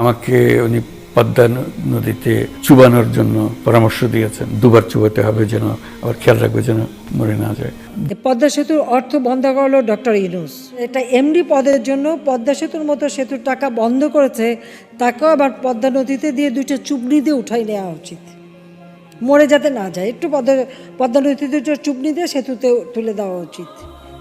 আমাকে উনি পদ্মা নদীতে চুবানোর জন্য পরামর্শ দিয়েছেন। দুবার চুবাতে হবে যেন, আবার খেয়াল রাখবে যেন মরে না যায়। পদ্মা সেতুর অর্থ বন্ধ করল ডক্টর ইনুস এটা এমডি পদের জন্য পদ্মা সেতুর মতো সেতুর টাকা বন্ধ করেছে, তাকেও আবার পদ্মা নদীতে দিয়ে দুইটা চুবনি দিয়ে উঠাই নেওয়া উচিত। মরে যাতে না যায়, একটু পদ্মা পদ্মা নদীতে দুটো চুবনি দিয়ে সেতুতে তুলে দেওয়া উচিত।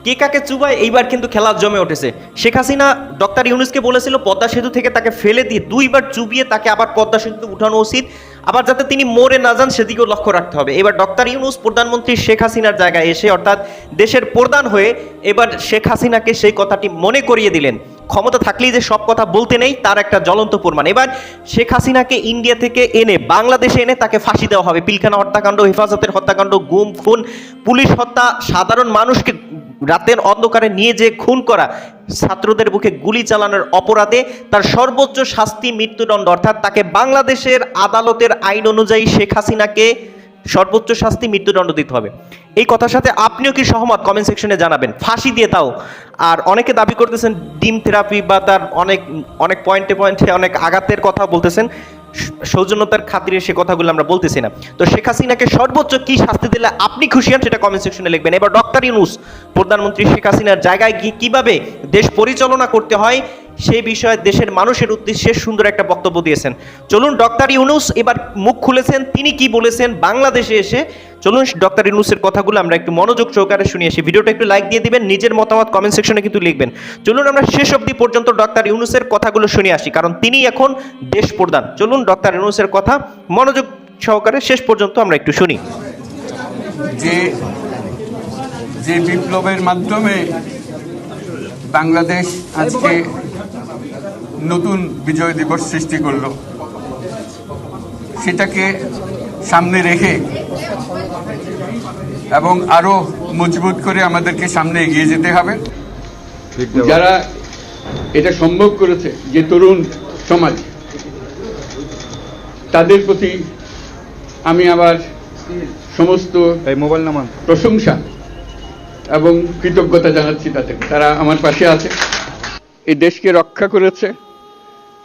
কে কাকে চুবায়, এইবার কিন্তু খেলা জমে উঠেছে। শেখ হাসিনা ডক্টর ইউনুসকে বলেছিল, পদ্মা সেতু থেকে তাকে ফেলে দিয়ে দুইবার চুবিয়ে তাকে আবার পদ্মা সেতুতে উঠানো উচিত। আবার যাতে তিনি মরে না যান, সেদিকেও লক্ষ্য রাখতে হবে। এবার ডক্টর ইউনুস প্রধানমন্ত্রী শেখ হাসিনার জায়গায় এসে, অর্থাৎ দেশের প্রধান হয়ে এবার শেখ হাসিনাকে সেই কথাটি মনে করিয়ে দিলেন। ক্ষমতা থাকলেই যে সব কথা বলতে নেই, তার একটা জ্বলন্ত প্রমাণ। এবার শেখ হাসিনাকে ইন্ডিয়া থেকে এনে, বাংলাদেশে এনে তাকে ফাঁসি দেওয়া হবে। পিলখানা হত্যাকাণ্ড, হেফাজতের হত্যাকাণ্ড, গুম, খুন, পুলিশ হত্যা, সাধারণ মানুষকে রাতের অন্ধকারে নিয়ে যে খুন করা ছাত্রদের বুকে গুলি চালানোর অপরাধে তার সর্বোচ্চ শাস্তি মৃত্যুদণ্ড। অর্থাৎ তাকে বাংলাদেশের আদালতের আইন অনুযায়ী শেখ হাসিনাকে সর্বোচ্চ শাস্তি মৃত্যুদণ্ড দিতে হবে। এই কথার সাথে আপনিও কি সহমত? কমেন্ট সেকশনে জানাবেন। ফাঁসি দিয়ে তাও। আর অনেকে দাবি করতেছেন ডিম থেরাপি বা তার অনেক অনেক পয়েন্টে পয়েন্টে অনেক আঘাতের কথা বলতেছেন। সৌজন্যতার খাতিরে সে কথাগুলো আমরা বলতেছি না। তো শেখ হাসিনাকে সর্বোচ্চ কি শাস্তি দিলে আপনি খুশি হন সেটা কমেন্ট সেকশনে লিখবেন। এবার ডক্টর ইউনুস, প্রধানমন্ত্রী শেখ হাসিনার জায়গায় গিয়ে কীভাবে দেশ পরিচালনা করতে হয় সেই বিষয়ে দেশের মানুষের উদ্দেশ্যে সুন্দর একটা বক্তব্য দিয়েছেন। চলুন ডক্টর ইউনুস এবার মুখ খুলেছেন, তিনি কি বলেছেন, বাংলাদেশে এসে চলুন ডক্টর ইউনুসের কথাগুলো আমরা একটু মনোযোগ সহকারে শুনে আসি। ভিডিওটা একটু লাইক দিয়ে দিবেন, নিজের মতামত কমেন্ট সেকশনে কিন্তু লিখবেন। চলুন আমরা শেষ অবধি পর্যন্ত ডক্টর ইউনুসের কথাগুলো শুনে আসি, কারণ তিনি এখন দেশ প্রধান। চলুন ডক্টর ইউনুসের কথা মনোযোগ সহকারে শেষ পর্যন্ত আমরা একটু শুনি। যে যে বিপ্লবের মাধ্যমে বাংলাদেশ আজকে নতুন বিজয় দিবস সৃষ্টি করল। সেটাকে সামনে রেখে এবং আরও মজবুত করে আমাদেরকে সামনে এগিয়ে যেতে হবে। যারা এটা সম্ভব করেছে যে তরুণ সমাজ তাদের প্রতি আমি আবার সমস্ত এই মোবাইল নাম্বার। প্রশংসা এবং কৃতজ্ঞতা জানাচ্ছি তাদের। তারা আমার পাশে আছে। এই দেশকে রক্ষা করেছে।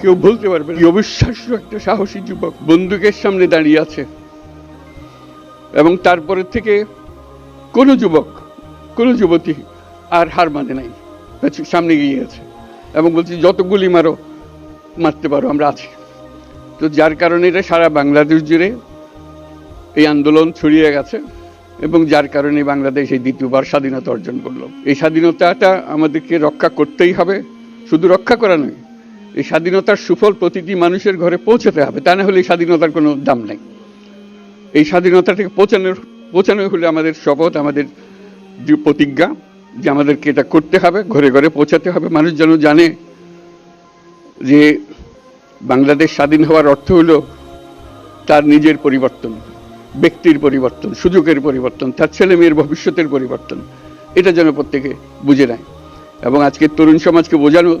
কেউ বলতে পারবে। কি অবিশ্বাস্য একটা সাহসী যুবক বন্দুকের সামনে দাঁড়িয়ে আছে। এবং তারপরের থেকে কোনো যুবক, কোনো যুবতী আর হার মানে নাই। সামনে গিয়ে আছে। এবং বলছি, যত গুলি মারো, মারতে পারো, আমরা আছি। তো যার কারণে এটা সারা বাংলাদেশ জুড়ে এই আন্দোলন ছড়িয়ে গেছে এবং যার কারণে বাংলাদেশ এই দ্বিতীয়বার স্বাধীনতা অর্জন করল। এই স্বাধীনতাটা আমাদেরকে রক্ষা করতেই হবে। শুধু রক্ষা করা নয় এই স্বাধীনতার সুফল প্রতিটি মানুষের ঘরে পৌঁছাতে হবে। তা না হলে এই স্বাধীনতার কোনো দাম নেই। এই স্বাধীনতাটাকে পৌঁছানোর পৌঁছানো হলে আমাদের শপথ, আমাদের যে প্রতিজ্ঞা যে আমাদেরকে এটা করতে হবে, ঘরে ঘরে পৌঁছাতে হবে। মানুষ যেন জানে যে বাংলাদেশ স্বাধীন হওয়ার অর্থ হলো তার নিজের পরিবর্তন, ব্যক্তির পরিবর্তন, সুযোগের পরিবর্তন, তার ছেলে মেয়ের ভবিষ্যতের পরিবর্তন। এটা যেন প্রত্যেকে বুঝে নেয়। এবং আজকে তরুণ সমাজকে বোঝানো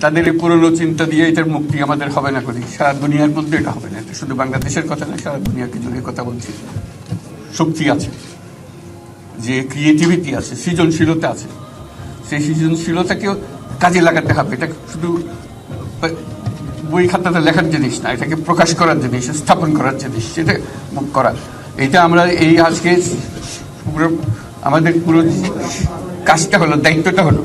তাদের এই পুরনো চিন্তা দিয়ে এটার মুক্তি আমাদের হবে না করি। সারা দুনিয়ার মধ্যে এটা হবে না। এটা শুধু বাংলাদেশের কথা না, সারা দুনিয়াকে জুড়ে কথা বলছি। শক্তি আছে। যে ক্রিয়েটিভিটি আছে, সৃজনশীলতা আছে। সেই সৃজনশীলতাকেও কাজে লাগাতে হবে। এটা শুধু বই খাতাতে লেখার জিনিস না, এটাকে প্রকাশ করার জিনিস, স্থাপন করার জিনিস, সেটা মুখ করা। এটা আমরা এই আজকে পুরো, আমাদের পুরো কাজটা হলো, দায়িত্বটা হলো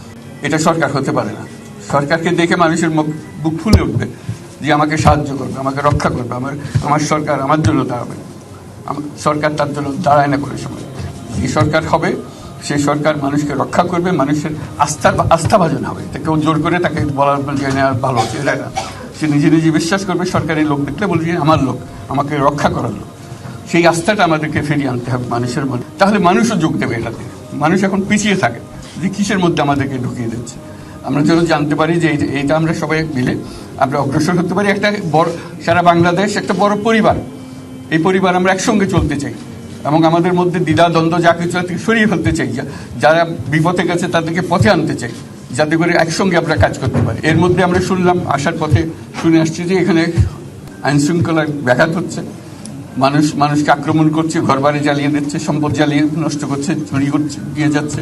এটা সরকার হতে পারে না। সরকারকে দেখে মানুষের মুখ, বুক ফুলে উঠবে যে আমাকে সাহায্য করবে, আমাকে রক্ষা করবে, আমার আমার সরকার আমার জন্য দাঁড়াবে। সরকার তার জন্য দাঁড়ায় না করে সময়। যে সরকার হবে সেই সরকার মানুষকে রক্ষা করবে, মানুষের আস্থার আস্থাভাজন হবে। কেউ জোর করে তাকে বলার যে নেওয়া ভালো হচ্ছে। এটা না সে নিজে নিজে বিশ্বাস করবে সরকারি লোক দেখলে বলবে আমার লোক, আমাকে রক্ষা করার লোক। সেই আস্থাটা আমাদেরকে ফিরিয়ে আনতে হবে মানুষের মনে। তাহলে মানুষও যোগ দেবে এটাতে। মানুষ এখন পিছিয়ে থাকে। কিসের মধ্যে আমাদেরকে ঢুকিয়ে দিচ্ছে আমরা যেন জানতে পারি যে এই- এইটা আমরা সবাই মিলে আমরা অগ্রসর হতে পারি। একটা বড় সারা বাংলাদেশ একটা বড় পরিবার। এই পরিবার আমরা একসঙ্গে চলতে চাই এবং আমাদের মধ্যে দ্বিধা, দ্বন্দ্ব, যা কিছু থেকে সরিয়ে ফেলতে চাই। যারা বিপথে গেছে তাদেরকে পথে আনতে চাই। যাতে করে একসঙ্গে আমরা কাজ করতে পারি। এর মধ্যে আমরা শুনলাম, আসার পথে শুনে আসছি যে এখানে আইন শৃঙ্খলার ব্যাঘাত হচ্ছে। মানুষ মানুষকে আক্রমণ করছে, ঘরবাড়ি জ্বালিয়ে দিচ্ছে, সম্পদ জ্বালিয়ে নষ্ট করছে, চুরি করছে, দিয়ে যাচ্ছে।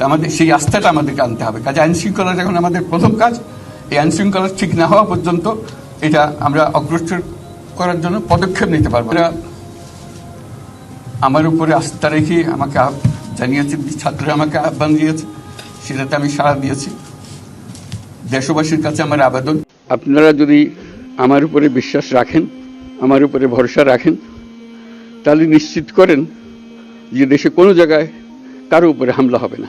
তা আমাদের, সেই আস্থাটা আমাদেরকে আনতে হবে। কাজে আইন শৃঙ্খলা যখন আমাদের প্রথম কাজ, এই আইন শৃঙ্খলা ঠিক না হওয়া পর্যন্ত এটা আমরা অগ্রসর করার জন্য পদক্ষেপ নিতে পারব। আমার উপরে আস্থা রেখে আমাকে জানিয়েছে, ছাত্ররা আমাকে আহ্বান দিয়েছে, সেটাতে আমি সাড়া দিয়েছি। দেশবাসীর কাছে আমার আবেদন। আপনারা যদি আমার উপরে বিশ্বাস রাখেন, আমার উপরে ভরসা রাখেন, তাহলে নিশ্চিত করেন যে দেশে কোনো জায়গায় কারও উপরে হামলা হবে না।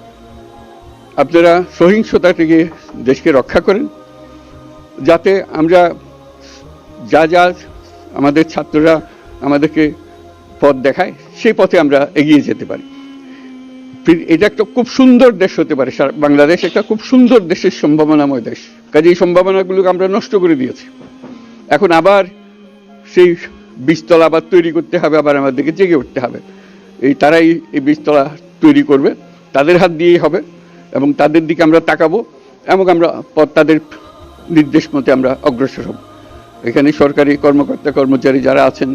আপনারা সহিংসতা থেকে দেশকে রক্ষা করেন, যাতে আমরা যা যা আমাদের ছাত্ররা আমাদেরকে পথ দেখায়, সেই পথে আমরা এগিয়ে যেতে পারি। এটা একটা খুব সুন্দর দেশ হতে পারে বাংলাদেশ একটা খুব সুন্দর দেশের সম্ভাবনাময় দেশ। কাজে এই সম্ভাবনাগুলোকে আমরা নষ্ট করে দিয়েছি। এখন আবার সেই বীজতলা আবার তৈরি করতে হবে, আবার আমাদেরকে জেগে উঠতে হবে। এই তারাই এই বীজতলা তৈরি করবে, তাদের হাত দিয়েই হবে। এবং তাদের দিকে আমরা তাকাবো এবং আমরা তাদের নির্দেশ মতে আমরা অগ্রসর হব। এখানে সরকারি কর্মকর্তা কর্মচারী যারা আছেন,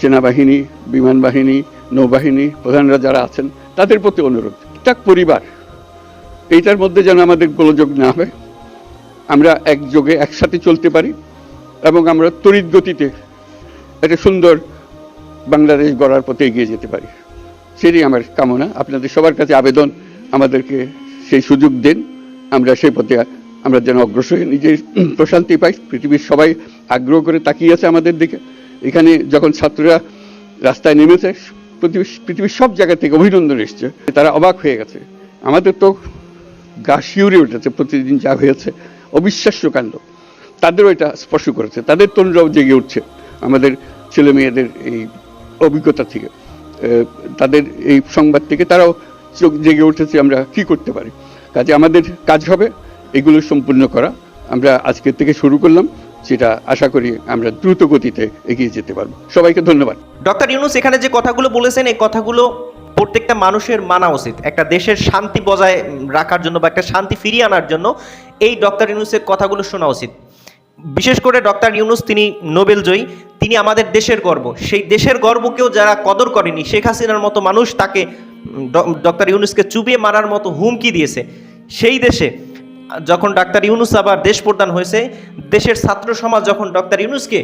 সেনাবাহিনী, বিমান বাহিনী, নৌবাহিনী, প্রধানরা যারা আছেন, তাদের প্রতি অনুরোধ। একটা পরিবার, এইটার মধ্যে যেন আমাদের গোলযোগ না হয়। আমরা একযোগে একসাথে চলতে পারি এবং আমরা তড়িৎ গতিতে একটা সুন্দর বাংলাদেশ গড়ার পথে এগিয়ে যেতে পারি। সেটাই আমার কামনা। আপনাদের সবার কাছে আবেদন, আমাদেরকে সেই সুযোগ দেন, আমরা সেই পথে, আমরা যেন অগ্রসর হয়ে নিজের প্রশান্তি পাই, পৃথিবীর সবাই আগ্রহ করে তাকিয়ে আছে আমাদের দিকে। এখানে যখন ছাত্ররা রাস্তায় নেমেছে পৃথিবীর সব জায়গা থেকে অভিনন্দন এসছে। তারা অবাক হয়ে গেছে। আমাদের তো গা শিউরে উঠেছে, প্রতিদিন যা হয়েছে। অবিশ্বাস্য কাণ্ড। তাদেরও এটা স্পর্শ করেছে। তাদের তরুণরাও জেগে উঠছে আমাদের ছেলে মেয়েদের এই অভিজ্ঞতা থেকে। তাদের এই সংবাদ থেকে তারাও চোখ জেগে উঠেছে, আমরা কি করতে পারি? কাজে আমাদের কাজ হবে এগুলো সম্পূর্ণ করা। আমরা আজকের থেকে শুরু করলাম সেটা আশা করি আমরা দ্রুত গতিতে এগিয়ে যেতে পারব। সবাইকে ধন্যবাদ। ডক্টর ইউনুস, এখানে যে কথাগুলো বলেছেন, এই কথাগুলো প্রত্যেকটা মানুষের মানা উচিত। একটা দেশের শান্তি বজায় রাখার জন্য বা একটা শান্তি ফিরিয়ে আনার জন্য এই ডক্টর ইউনুসের কথাগুলো শোনা উচিত। বিশেষ করে ডক্টর ইউনুস, তিনি নোবেল জয়ী, তিনি আমাদের দেশের গর্ব। সেই দেশের গর্বকেও যারা কদর করেনি, শেখ হাসিনার মতো মানুষ তাকে ডক্টর ইউনুসকে চুবিয়ে মারার মতো হুমকি দিয়েছে। সেই দেশে, যখন ডাক্তার ইউনুস আবার দেশ প্রধান হয়েছে, দেশের ছাত্র সমাজ যখন ডক্টর ইউনুসকে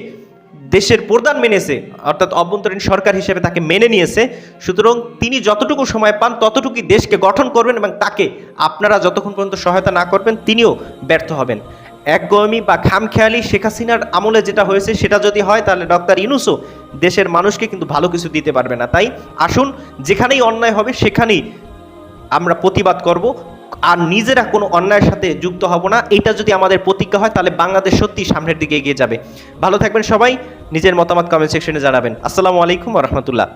দেশের প্রধান মেনেছে, অর্থাৎ অভ্যন্তরীণ সরকার হিসেবে তাকে মেনে নিয়েছে, সুতরাং তিনি যতটুকু সময় পান, ততটুকুই দেশকে গঠন করবেন এবং তাকে আপনারা যতক্ষণ পর্যন্ত সহায়তা না করবেন, তিনিও ব্যর্থ হবেন। একগমি বা খামখেয়ালি শেখ হাসিনার আমলে যেটা হয়েছে, সেটা যদি হয়, তাহলে ডক্টর ইউনুসও দেশের মানুষকে কিন্তু ভালো কিছু দিতে পারবে না। তাই আসুন, যেখানেই অন্যায় হবে, সেখানেই আমরা প্রতিবাদ করব। আর নিজেরা কোনো অন্যায়ের সাথে যুক্ত হব না। এটা যদি আমাদের প্রতিজ্ঞা হয়, তাহলে বাংলাদেশ সত্যি সামনের দিকে এগিয়ে যাবে। ভালো থাকবেন সবাই। নিজের মতামত কমেন্ট সেকশনে জানাবেন। আসসালামু আলাইকুম রহমতুল্লাহ।